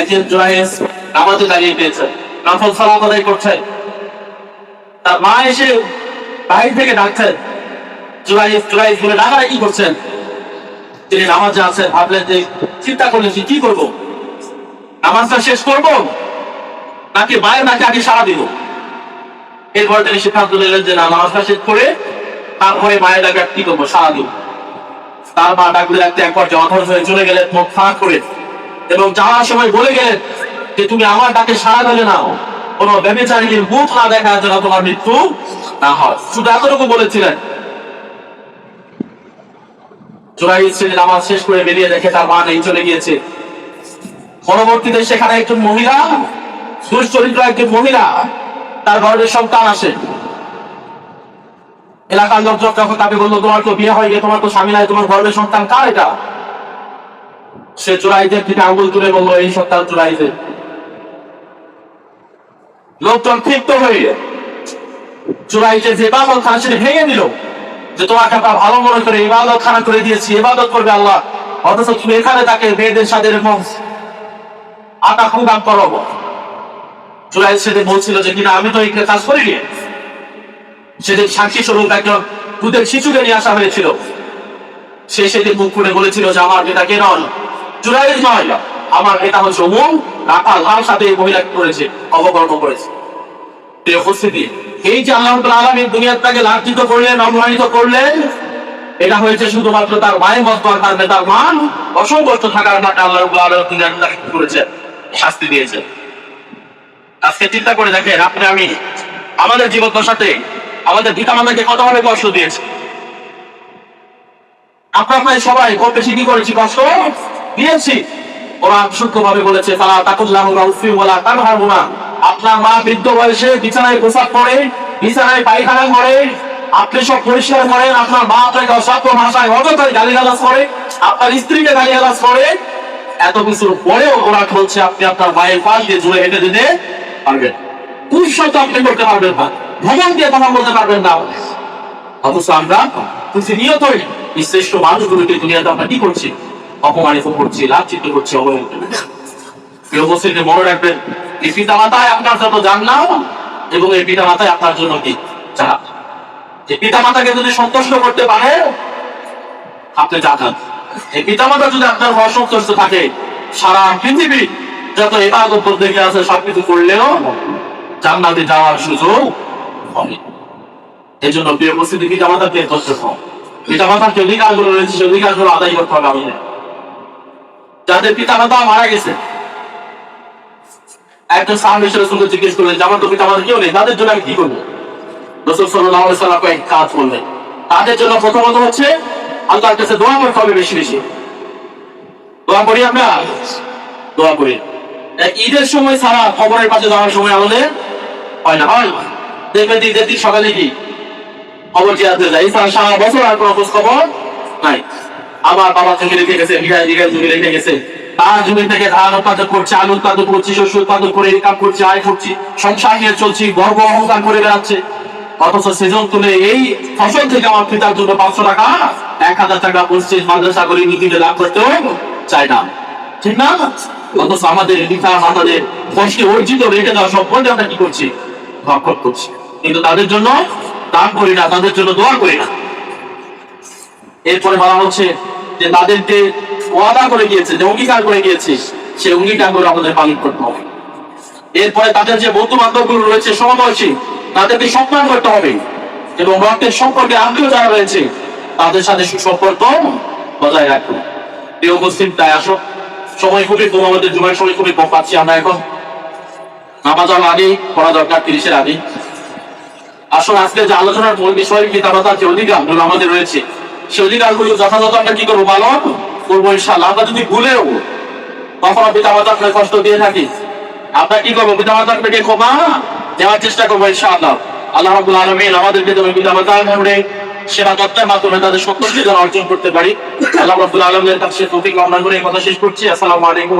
একজন জয়েস দাঁড়িয়ে পেয়েছে। আদায় করছে তার মা এসে থেকে ডাকছেন বলে কি করছেন? তিনি ভাবলেন যে চিন্তা করলেন কি নামাজটা শেষ করব? নাকি মায়ের নাকি আগে সারা দিব? এরপর তিনি সিদ্ধান্ত নিলেন যে, না, নামাজটা শেষ করে তারপরে মায়ের ডাকে কি করব? সারা দিব। তার মা ডাকলে ডাকতে এক পর্যায়ে অধর্ষ হয়ে চলে গেলেন, মুখ ফাঁক করে। এবং যাওয়ার সময় বলে গেলেন যে, তুমি আমার ডাকে সারা দিলে না। কোনো ব্যবচারীর মুখ না দেখা যেন তোমার মৃত্যু না হয়। শুধু এতটুকু বলেছিলেন। শ্রেণি নামাজ শেষ করে বেরিয়ে দেখে তার মা নেই, চলে গিয়েছে। পরবর্তীতে সেখানে একজন মহিলা, দুশ্চরিত্র একজন মহিলা, তার ঘরের সন্তান আসে। এলাকার লোকজন যখন তাকে বলল, তোমার তো বিয়ে হয়ে তোমার তো স্বামী নাই, তোমার ঘরের সন্তান কার এটা? সে চোরাইদের থেকে আঙ্গুল তুলে বলল, এই সন্তান চোরাইদের। লোকজন ক্ষিপ্ত হয়ে চোরাইতে যে ইবাদত খানা সেটা ভেঙে দিল, যে তোমাকে আমরা ভালো মনে করে ইবাদত খানা করে দিয়েছি, ইবাদত করবে আল্লাহ। অথচ তুমি এখানে তাকে মেয়েদের সাথে এরকম আটা খুদাম করো চুরাই সেদিন বলছিল যে, কিনা আমি তো এই কাজ করিনি। সেদিন সাক্ষী স্বরূপ একজন দুধের শিশুকে নিয়ে আসা হয়েছিল। সে সেদিন মুখ করে বলেছিল যে, আমার এটা কে নন? চুরাই নয় আমার এটা হচ্ছে অমুক রাখাল তার সাথে এই মহিলাকে করেছে? অপকর্ম করেছে। উপস্থিতি এই যে আল্লাহ দুনিয়ার তাকে লাঞ্ছিত করলেন, অপমানিত করলেন, এটা হয়েছে শুধুমাত্র তার মায়ের মত কারণে তার মা অসংকষ্ট থাকার আল্লাহ আলম তাকে কি করেছেন শাস্তি দিয়েছেন আজকে চিন্তা করে দেখেন, আপনি আমি, আমাদের জীবন দশাতে আমাদের পিতা মাতাকে কতভাবে কষ্ট দিয়েছে? আপনার সবাই কম বেশি কি করেছি কষ্ট? দিয়েছি। ওরা সূক্ষ্ম ভাবে বলেছে তারা তাকুল্লাহ উফি বলা তার হারবো আপনার মা বৃদ্ধ বয়সে বিছানায় পোশাক পরে, বিছানায় পায়খানা করে, আপনি সব পরিষ্কার করেন, আপনার মা আপনাকে অসভ্য ভাষায় অযথায় গালিগালাজ করে, আপনার স্ত্রীকে গালিগালাজ করে। এত কিছুর পরেও ওরা বলছে, আপনি আপনার মায়ের পাশ দিয়ে জুড়ে হেঁটে দিতে পারবেন কুশত আপনি করতে পারবেন না। ভ্রমণ দিয়ে কথা বলতে পারবেন না। অথচ আমরা প্রতিনিয়তই এই শ্রেষ্ঠ মানুষগুলোকে দুনিয়াতে আমরা কি করছি? অপমানিত করছি, লাঞ্ছিত করছি, অবহেলিত প্রিয় উপস্থিতি মনে রাখবেন, এই পিতা মাতায় আপনার জন্য জানলাম এবং এই পিতা মাতায় আপনার জন্য কি যা এই পিতা মাতাকে যদি সন্তুষ্ট করতে পারে, আপনি জানান এই পিতা মাতা যদি আপনার অসন্তুষ্ট থাকে, সারা পৃথিবী যত এবাদত দেখে আছে, সবকিছু করলেও জান্নাতে যাওয়ার সুযোগ হবে এই জন্য প্রিয় উপস্থিতি পিতা মাতাকে কষ্ট কম পিতা মাতার যে অধিকারগুলো রয়েছে, সেই অধিকারগুলো আদায় করতে হবে আমাদের। যাদের পিতা মাতা মারা গেছে। একজন জিজ্ঞেস করলেন পিতা কেউ নেই, তাদের জন্য আমি কি করব? রসুল সাল্লাহ সাল্লাম কয়েক কাজ করলেন। তাদের জন্য প্রথমত হচ্ছে, আল্লাহর কাছে দোয়া করতে হবে বেশি বেশি। দোয়া করি আমরা? দোয়া করি। ঈদের সময় ছাড়া খবরের পাশে যাওয়ার সময় আমাদের হয় না? হয়। দেখবেন ঈদের দিন সকালে কি? খবর চেয়ারতে যায়। এছাড়া সারা বছর আর কোনো খোঁজ খবর নাই। আমার বাবা জমি রেখে গেছে বিঘায় বিঘায় জমি রেখে গেছে। তার থেকে ধান উৎপাদন করছে, আলু উৎপাদন শস্য উৎপাদন করে ইনকাম আয় করছি, সংসার নিয়ে চলছি, গর্ব অহংকার করে বেড়াচ্ছে। অথচ সেজন তুলে এই ফসল থেকে আমার পিতার জন্য পাঁচশো টাকা, এক হাজার টাকা মাদ্রাসা করে নীতিতে লাভ করতেও চায় না। ঠিক না? অথচ আমাদের পিতা মাতাদের কষ্টে অর্জিত রেখে দেওয়া সম্পর্কে আমরা কি করছি? করছি। কিন্তু তাদের জন্য দান করি না, তাদের জন্য দোয়া করি না। এরপরে বলা হচ্ছে যে তাদের যে ওয়াদা করে গিয়েছে, যে অঙ্গীকার করে গিয়েছে, সেই অঙ্গীকার করে আমাদের পালন করতে হবে। এরপরে তাদের যে বন্ধু বান্ধবগুলো রয়েছে, সমবয়সী, তাদেরকে সম্মান করতে হবে। এবং রক্তের সম্পর্কে আত্মীয় যারা রয়েছে, তাদের সাথে সুসম্পর্ক বজায় রাখব এই উপস্থিত তাই আসো। সময় খুবই কম, আমাদের জুমার সময় খুবই কম পাচ্ছি আমরা এখন। নামাজ আগে পড়া দরকার, তিরিশের আগে আসলে আজকে যে আলোচনার মূল বিষয় পিতামাতার যে অধিকার আমাদের রয়েছে গুলো যথাযথ আমরা কি করব পালন করব ইনশাল্লাহ আমরা যদি ভুলেও পিতামাতা আপনার কষ্ট দিয়ে থাকি, আমরা কি করব? পিতামাতার পেটে ক্ষমা দেওয়ার চেষ্টা করব, ইনশাআল্লাহ। আল্লাহ রাবুল আলমিন আমাদেরকে যেন পিতামাতা করে সেবা তত্ত্বের মাধ্যমে তাদের সত্যকে অর্জন করতে পারি। আল্লাহ রাবুল আলমের কাছে কামনা করে এই কথা শেষ করছি। আসসালামু আলাইকুম